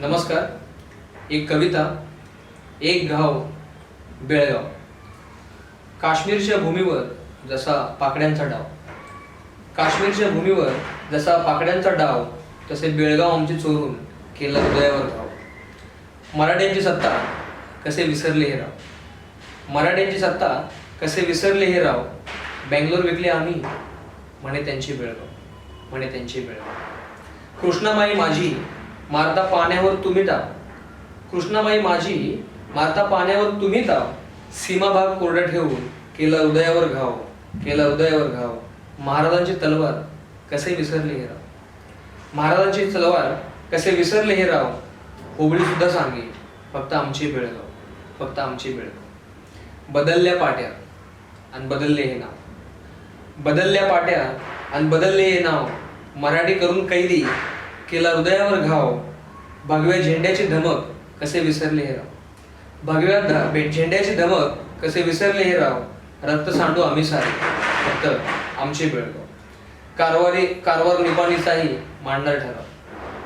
नमस्कार. एक कविता एक गाव बेळगाव. काश्मीरच्या भूमीवर जसा पाकड्यांचा डाव. काश्मीरच्या भूमीवर जसा पाकड्यांचा डाव तसे बेळगाव आमचे चोरून केलं हृदयावर धाव. मराठ्यांची सत्ता कसे विसरले हे राव. मराठ्यांची सत्ता कसे विसरले हे राव. बँगलोर विकले आम्ही म्हणे त्यांची बेळगाव म्हणे त्यांची बेळगाव. कृष्णामाई माझी मारता पाण्यावर तुम्ही दाव कृष्णाबाई माझी मारता पाण्यावर तुम्ही दाव सीमाभाग कोरडा ठेवून केला उदयावर घाव केला उदयावर घाव. महाराजांची तलवार कसे विसरले हे राव? महाराजांची तलवार कसे विसरले हे राव? होबळी सुद्धा सांगे. फक्त आमची बेळगाव फक्त आमची बेळगाव. बदलल्या पाट्या आणि बदलले हे नाव. बदलल्या पाट्या आणि बदलले हे नाव. मराठी करून कैदी केला हृदयावर घाव भगव्या झेंड्याची धमक कसे विसरले हे राव? भगव्या ध- झेंड्याची धमक कसे विसरले हे राव? रक्त सांडू आम्ही सारे फक्त आमचे बेळगाव. कारवारी कारवार निपाणीचाही मांडणार ठराव.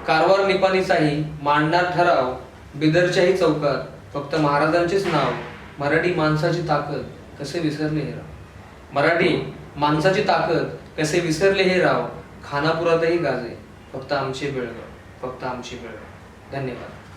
कारवार निपाणीचाही मांडणार ठराव बिदरच्याही चौकात फक्त महाराजांचेच नाव मराठी माणसाची ताकद कसे विसरले हे राव? मराठी माणसाची ताकद कसे विसरले हे राव? खानापुरातही गाजे. फक्त आमची बेळगाव. फक्त आमची बेळगाव. धन्यवाद.